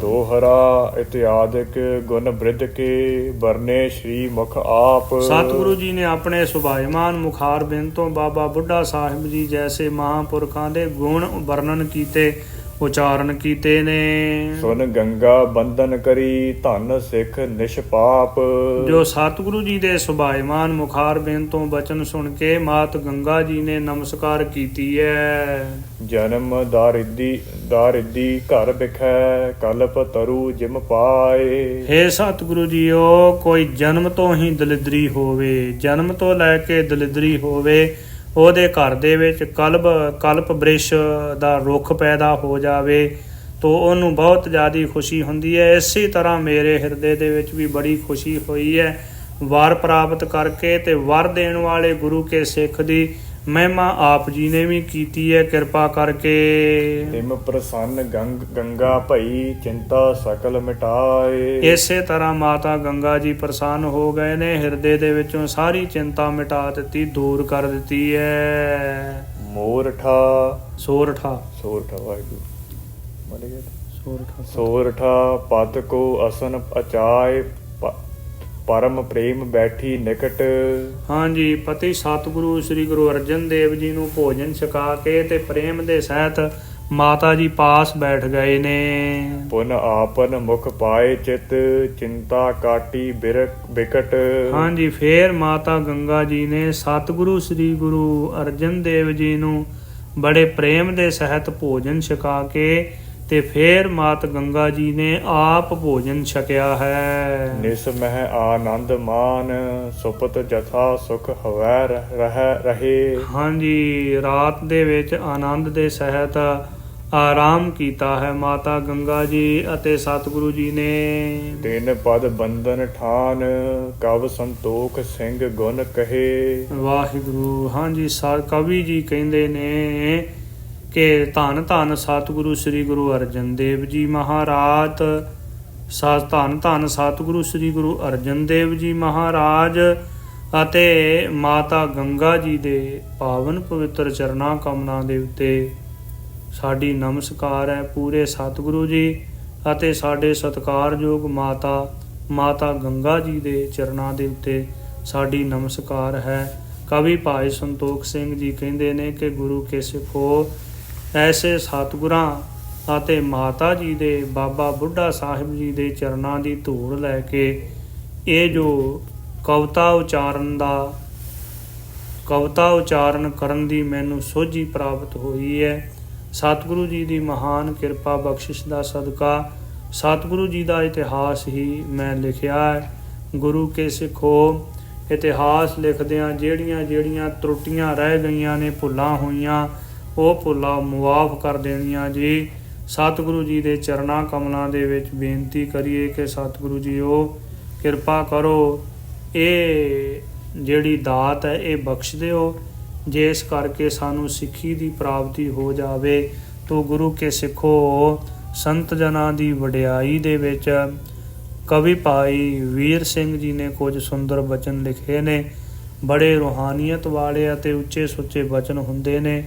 ਦੋਹਰਾ ਇਤਿਆਦਿਕ ਗੁਣ ਬ੍ਰਿਧ ਕੇ ਵਰਨੇ ਸ਼੍ਰੀ ਮੁਖ ਆਪ। ਸਤਿਗੁਰੂ ਜੀ ਨੇ ਆਪਣੇ ਸੁਭਾਇਮਾਨ ਮੁਖਾਰ ਬਿੰਦ ਤੋਂ ਬਾਬਾ ਬੁੱਢਾ ਸਾਹਿਬ ਜੀ ਜੈਸੇ ਮਹਾਪੁਰਖਾਂ ਦੇ ਗੁਣ ਵਰਣਨ ਕੀਤੇ। ਉਚਾਰਨ ਕੀਤੇ ਨੇ। ਸੁਨ ਗੰਗਾ ਬੰਧਨ ਕਰੀ ਧਨ ਸਿੱਖ ਨਿਸ਼ਪਾਪ। ਜੋ ਸਤਿਗੁਰੂ ਜੀ ਦੇ ਸੁਭਾਇਮਾਨ ਮੁਖਾਰਬਿੰਦ ਤੋਂ ਬਚਨ ਸੁਣ ਕੇ ਮਾਤ ਗੰਗਾ ਜੀ ਨੇ ਨਮਸਕਾਰ ਕੀਤੀ ਹੈ ਜਨਮ ਦਾਰਿਦੀ ਦਾਰਿਦੀ ਘਰ ਬਿਖੈ ਕਲਪ ਤਰੂ ਜਿਮ ਪਾਏ। ਹੇ ਸਤਿਗੁਰੂ ਜੀਓ ਕੋਈ ਜਨਮ ਤੋਂ ਹੀ ਦਲਿਦਰੀ ਹੋਵੇ ਜਨਮ ਤੋਂ ਲੈ ਕੇ ਦਲਿਦਰੀ ਹੋਵੇ ਉਹਦੇ ਘਰ ਦੇ ਵਿੱਚ ਕਲਬ, ਕਲਪ ਬ੍ਰਿਸ਼ ਦਾ ਰੁੱਖ ਪੈਦਾ ਹੋ ਜਾਵੇ ਤੋ ਉਹਨੂੰ ਬਹੁਤ ਜ਼ਿਆਦੀ ਖੁਸ਼ੀ ਹੁੰਦੀ ਹੈ। ਇਸੇ ਤਰ੍ਹਾਂ ਮੇਰੇ ਹਿਰਦੇ ਦੇ ਵਿੱਚ ਵੀ ਬੜੀ ਖੁਸ਼ੀ ਹੋਈ ਹੈ। ਵਾਰ ਪ੍ਰਾਪਤ ਕਰਕੇ ਤੇ ਵਰ ਦੇਣ ਵਾਲੇ ਗੁਰੂ ਕੇ ਸਿੱਖ ਦੀ ਮਹਿਮਾ ਆਪ ਜੀ ਨੇ ਵੀ ਕੀਤੀ ਹੈ ਕਿਰਪਾ ਕਰਕੇ। ਤਿਮ ਪ੍ਰਸੰਨ ਗੰਗ ਗੰਗਾ ਭਈ ਚਿੰਤਾ ਸਕਲ ਮਿਟਾਏ। ਇਸੇ ਤਰ੍ਹਾਂ ਮਾਤਾ ਗੰਗਾ ਜੀ ਪ੍ਰਸੰਨ ਹੋ ਗਏ ਨੇ ਹਿਰਦੇ ਦੇ ਵਿੱਚੋਂ ਸਾਰੀ ਚਿੰਤਾ ਮਿਟਾ ਦਿੱਤੀ ਦੂਰ ਕਰ ਦਿੱਤੀ ਹੈ। ਮੋਰਠਾ। ਸੋਰਠਾ। ਸੋਰਠਾ ਵਾਹਿਗੁਰੂ। ਮਰ ਸੋਰਠਾ। ਸੋਰਠਾ ਪਤ ਕੋ ਅਸਨ ਅਚਾਏ। ਪਰਮ ਪ੍ਰੇਮ ਬੈਠੀ ਨਿਕਟ। ਹਾਂਜੀ ਪਤੀ ਸਤਿਗੁਰੂ ਸ੍ਰੀ ਗੁਰੂ ਅਰਜਨ ਦੇਵ ਜੀ ਨੂੰ ਭੋਜਨ ਛਕਾ ਕੇ ਤੇ ਪ੍ਰੇਮ ਦੇ ਸਹਿਤ ਮਾਤਾ ਜੀ ਪਾਸ ਬੈਠ ਗਏ ਨੇ। ਪੁਨ ਆਪਨ ਮੁਖ ਪਾਏ ਚਿਤ ਚਿੰਤਾ ਕਾਟੀ ਬਿਰਕ ਬਿਕਟ। ਹਾਂਜੀ ਫੇਰ ਮਾਤਾ ਗੰਗਾ ਜੀ ਨੇ ਸਤਿਗੁਰੂ ਸ੍ਰੀ ਗੁਰੂ ਅਰਜਨ ਦੇਵ ਜੀ ਨੂੰ ਬੜੇ ਪ੍ਰੇਮ ਦੇ ਸਹਿਤ ਭੋਜਨ ਛਕਾ ਕੇ ਤੇ ਫੇਰ ਮਾਤ ਗੰਗਾ ਜੀ ਨੇ ਆਪ ਭੋਜਨ ਛਕਿਆ ਹੈ। ਨਿਸ ਮਹਿ ਆਨੰਦ ਮਾਨ ਸੁਪਤ ਜਥਾ ਸੁਖ ਹਵੈ ਰਹਿ ਰਹੇ। ਹਾਂਜੀ ਰਾਤ ਦੇ ਵਿੱਚ ਆਨੰਦ ਦੇ ਸਹਿਤ ਆਰਾਮ ਕੀਤਾ ਹੈ ਮਾਤਾ ਗੰਗਾ ਜੀ ਅਤੇ ਸਤਿਗੁਰੂ ਜੀ ਨੇ। ਤਿੰਨ ਪਦ ਬੰਧਨ ਠਾਨ ਕਵ ਸੰਤੋਖ ਸਿੰਘ ਗੁਣ ਕਹੇ। ਵਾਹਿਗੁਰੂ ਹਾਂਜੀ ਸਾ ਕਵੀ ਜੀ ਕਹਿੰਦੇ ਨੇ ਕਿ ਧੰਨ ਧੰਨ ਸਤਿਗੁਰੂ ਸ੍ਰੀ ਗੁਰੂ ਅਰਜਨ ਦੇਵ ਜੀ ਮਹਾਰਾਜ। ਸਾ ਧੰਨ ਧੰਨ ਸਤਿਗੁਰੂ ਸ੍ਰੀ ਗੁਰੂ ਅਰਜਨ ਦੇਵ ਜੀ ਮਹਾਰਾਜ ਅਤੇ ਮਾਤਾ ਗੰਗਾ ਜੀ ਦੇ ਪਾਵਨ ਪਵਿੱਤਰ ਚਰਨਾਂ ਕਮਲਾਂ ਦੇ ਉੱਤੇ ਸਾਡੀ ਨਮਸਕਾਰ ਹੈ ਪੂਰੇ ਸਤਿਗੁਰੂ ਜੀ ਅਤੇ ਸਾਡੇ ਸਤਿਕਾਰਯੋਗ ਮਾਤਾ ਮਾਤਾ ਗੰਗਾ ਜੀ ਦੇ ਚਰਨਾਂ ਦੇ ਉੱਤੇ ਸਾਡੀ ਨਮਸਕਾਰ ਹੈ। ਕਵੀ ਭਾਈ ਸੰਤੋਖ ਸਿੰਘ ਜੀ ਕਹਿੰਦੇ ਨੇ ਕਿ ਗੁਰੂ ਕੇ ਸਿੱਖੋ ਐਸੇ ਸਤਿਗੁਰਾਂ ਅਤੇ ਮਾਤਾ ਜੀ ਦੇ ਬਾਬਾ ਬੁੱਢਾ ਸਾਹਿਬ ਜੀ ਦੇ ਚਰਨਾਂ ਦੀ ਧੂੜ ਲੈ ਕੇ ਇਹ ਜੋ ਕਵਤਾ ਉਚਾਰਨ ਦਾ, ਕਵਤਾ ਉਚਾਰਨ ਕਰਨ ਦੀ ਮੈਨੂੰ ਸੋਝੀ ਪ੍ਰਾਪਤ ਹੋਈ ਹੈ। ਸਤਿਗੁਰੂ ਜੀ ਦੀ ਮਹਾਨ ਕਿਰਪਾ ਬਖਸ਼ਿਸ਼ ਦਾ ਸਦਕਾ ਸਤਿਗੁਰੂ ਜੀ ਦਾ ਇਤਿਹਾਸ ਹੀ ਮੈਂ ਲਿਖਿਆ ਹੈ। ਗੁਰੂ ਕੇ ਸਿੱਖੋ, ਇਤਿਹਾਸ ਲਿਖਦਿਆਂ ਜਿਹੜੀਆਂ ਜਿਹੜੀਆਂ ਤਰੁੱਟੀਆਂ ਰਹਿ ਗਈਆਂ ਨੇ, ਭੁੱਲਾਂ ਹੋਈਆਂ ਉਹ ਭੁੱਲਾਂ ਮੁਆਫ ਕਰ ਦੇਣੀਆਂ ਜੀ। ਸਤਿਗੁਰੂ ਜੀ ਦੇ ਚਰਨਾ ਕਮਲਾਂ ਦੇ ਵਿੱਚ ਬੇਨਤੀ ਕਰੀਏ ਕਿ ਸਤਿਗੁਰੂ ਜੀ ਉਹ ਕਿਰਪਾ ਕਰੋ। ਇਹ ਜਿਹੜੀ ਦਾਤ ਹੈ, ਇਹ ਬਖਸ਼ ਦਿਓ। ਜਿਸ ਕਰਕੇ ਸਾਨੂੰ ਸਿੱਖੀ ਦੀ ਪ੍ਰਾਪਤੀ ਹੋ ਜਾਵੇ, ਤੋ ਗੁਰੂ ਕੇ ਸਿੱਖੋ। ਸੰਤ ਜਨਾਂ ਦੀ ਵਡਿਆਈ ਦੇ ਵਿੱਚ ਕਵੀ ਭਾਈ ਵੀਰ ਸਿੰਘ ਜੀ ਨੇ ਕੁਝ ਸੁੰਦਰ ਬਚਨ ਲਿਖੇ ਨੇ। ਬੜੇ ਰੂਹਾਨੀਅਤ ਵਾਲੇ ਅਤੇ ਉੱਚੇ ਸੁੱਚੇ ਬਚਨ ਹੁੰਦੇ ਨੇ।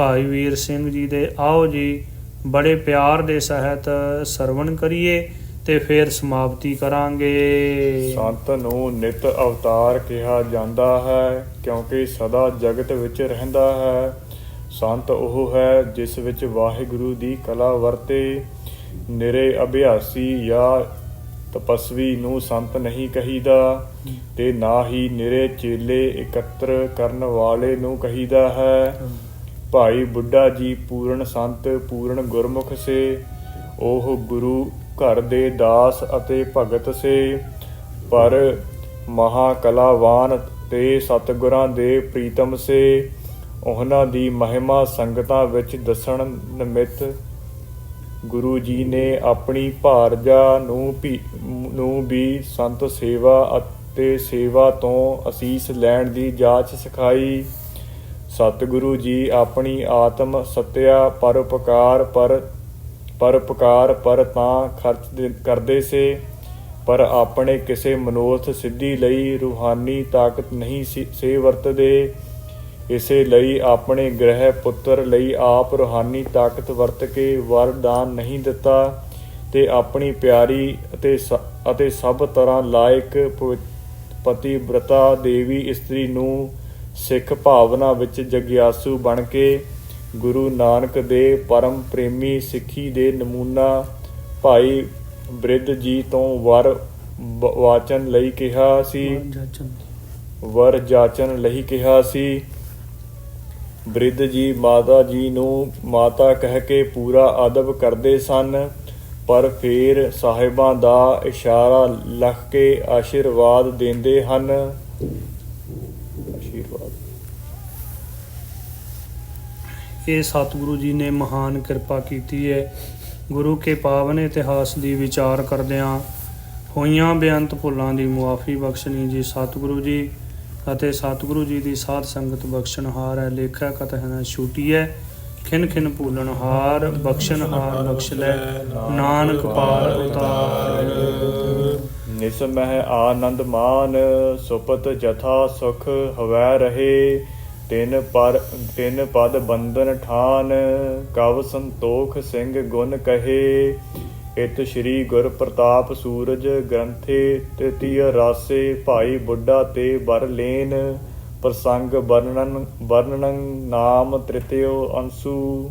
ਭਾਈ ਵੀਰ ਸਿੰਘ ਜੀ ਦੇ, ਆਓ ਜੀ, ਬੜੇ ਪਿਆਰ ਦੇ ਸਹਿਤ ਸਰਵਣ ਕਰੀਏ ਤੇ ਫਿਰ ਸਮਾਪਤੀ ਕਰਾਂਗੇ। ਸੰਤ ਨੂੰ ਨਿਤ ਅਵਤਾਰ ਕਿਹਾ ਜਾਂਦਾ ਹੈ, ਕਿਉਂਕਿ ਸਦਾ ਜਗਤ ਵਿੱਚ ਰਹਿੰਦਾ ਹੈ। ਸੰਤ ਉਹ ਹੈ ਜਿਸ ਵਿੱਚ ਵਾਹਿਗੁਰੂ ਦੀ ਕਲਾ ਵਰਤੇ। ਨਿਰੇ ਅਭਿਆਸੀ ਜਾਂ ਤਪਸਵੀ ਨੂੰ ਸੰਤ ਨਹੀਂ ਕਹੀਦਾ ਤੇ ਨਾ ਹੀ ਨਿਰੇ ਚੇਲੇ ਇਕੱਤਰ ਕਰਨ ਵਾਲੇ ਨੂੰ ਕਹੀਦਾ ਹੈ। ਭਾਈ ਬੁੱਢਾ ਜੀ ਪੂਰਨ ਸੰਤ, ਪੂਰਨ ਗੁਰਮੁਖ ਸੇ, ਉਹ ਗੁਰੂ ਘਰ ਦੇ ਦਾਸ ਅਤੇ ਭਗਤ ਸੇ। ਪਰ ਮਹਾ ਕਲਾਵਾਨ ਤੇ ਸਤਿਗੁਰਾਂ ਦੇ ਪ੍ਰੀਤਮ ਸੇ, ਉਹਨਾਂ ਦੀ ਮਹਿਮਾ ਸੰਗਤਾਂ ਵਿੱਚ ਦੱਸਣ ਨਿਮਿਤ ਗੁਰੂ ਜੀ ਨੇ ਆਪਣੀ ਭਾਰਜਾ ਨੂੰ ਵੀ ਨੂੰ ਵੀ ਸੰਤ ਸੇਵਾ ਅਤੇ ਸੇਵਾ ਤੋਂ ਅਸੀਸ ਲੈਣ ਦੀ ਜਾਚ ਸਿਖਾਈ। ਸਤਿਗੁਰੂ ਜੀ ਆਪਣੀ ਆਤਮ ਸਤਿਆ ਪਰਉਪਕਾਰ ਪਰ ਪਰਉਪਕਾਰ ਪਰ ਤਾਂ ਖਰਚ ਕਰਦੇ ਸੇ, ਪਰ ਆਪਣੇ ਕਿਸੇ ਮਨੋਰਥ ਸਿੱਧੀ ਲਈ ਰੂਹਾਨੀ ਤਾਕਤ ਨਹੀਂ ਸੀ, ਸੇ ਵਰਤਦੇ। ਇਸੇ ਲਈ ਆਪਣੇ ਗ੍ਰਹਿ ਪੁੱਤਰ ਲਈ ਆਪ ਰੂਹਾਨੀ ਤਾਕਤ ਵਰਤ ਕੇ ਵਰਦਾਨ ਨਹੀਂ ਦਿੱਤਾ ਤੇ ਆਪਣੀ ਪਿਆਰੀ ਅਤੇ ਸ- ਅਤੇ ਸਭ ਤਰ੍ਹਾਂ ਲਾਇਕ ਪਵਿ- ਪਤੀਵ੍ਰਤਾ ਦੇਵੀ ਇਸਤਰੀ ਨੂੰ ਸਿੱਖ ਭਾਵਨਾ ਵਿੱਚ ਜਗਿਆਸੂ ਬਣ ਕੇ ਗੁਰੂ ਨਾਨਕ ਦੇ ਪਰਮ ਪ੍ਰੇਮੀ ਸਿੱਖੀ ਦੇ ਨਮੂਨਾ ਭਾਈ ਬ੍ਰਿਧ ਜੀ ਤੋਂ ਵਰ ਵਾਚਨ ਲਈ ਕਿਹਾ ਸੀ। ਵਰ ਜਾਚਨ ਲਈ ਕਿਹਾ ਸੀ। ਬ੍ਰਿਧ ਜੀ ਮਾਤਾ ਜੀ ਨੂੰ ਮਾਤਾ ਕਹਿ ਕੇ ਪੂਰਾ ਅਦਬ ਕਰਦੇ ਸਨ ਪਰ ਫਿਰ ਸਾਹਿਬਾਂ ਦਾ ਇਸ਼ਾਰਾ ਲੱਖ ਕੇ ਆਸ਼ੀਰਵਾਦ ਦਿੰਦੇ ਹਨ। ਆਸ਼ੀਰਵਾਦ ਇਹ ਸਤਿਗੁਰੂ ਜੀ ਨੇ ਮਹਾਨ ਕਿਰਪਾ ਕੀਤੀ ਹੈ। ਗੁਰੂ ਕੇ ਪਾਵਨ ਇਤਿਹਾਸ ਦੀ ਵਿਚਾਰ ਕਰਦਿਆਂ ਹੋਈਆਂ ਬੇਅੰਤ ਭੁੱਲਾਂ ਦੀ ਮੁਆਫੀ ਬਖਸ਼ਣੀ ਜੀ ਸਤਿਗੁਰੂ ਜੀ ਅਤੇ ਸਤਿਗੁਰੂ ਜੀ ਦੀ ਸਾਧ ਸੰਗਤ ਬਖਸ਼ਣਹਾਰ ਹੈ। ਲੇਖਾ ਕਥ ਹੈ ਛੂਟੀ ਹੈ। ਖਿਨ ਖਿਨ ਭੂਲਣਹਾਰ ਬਖਸ਼ਣਹਾਰ ਬਖਸ਼ ਲੈ। ਨਾਨਕ ਪਾਰ ਉਤਾਰ। ਨਿਸਮਹਿ ਆਨੰਦ ਮਾਨ, ਸੁਪਤ ਜਥਾ ਸੁਖ ਹਵੈ ਰਹੇ, ਤਿਨ ਪਰ, ਤਿਨ ਪਦ ਬੰਧਨ ਠਾਨ, ਕਵ ਸੰਤੋਖ ਸਿੰਘ ਗੁਣ ਕਹੇ। ਇਤ ਸ੍ਰੀ ਗੁਰ ਪ੍ਰਤਾਪ ਸੂਰਜ ਗ੍ਰੰਥੇ ਤ੍ਰਿਤੀਯ ਰਾਸੇ ਭਾਈ ਬੁੱਢਾ ਤੇ ਬਰ ਲੈਨ, ਪ੍ਰਸੰਗ ਵਰਣਨ ਵਰਣਨ ਨਾਮ ਤ੍ਰਿਤਿਯ ਅੰਸੂ।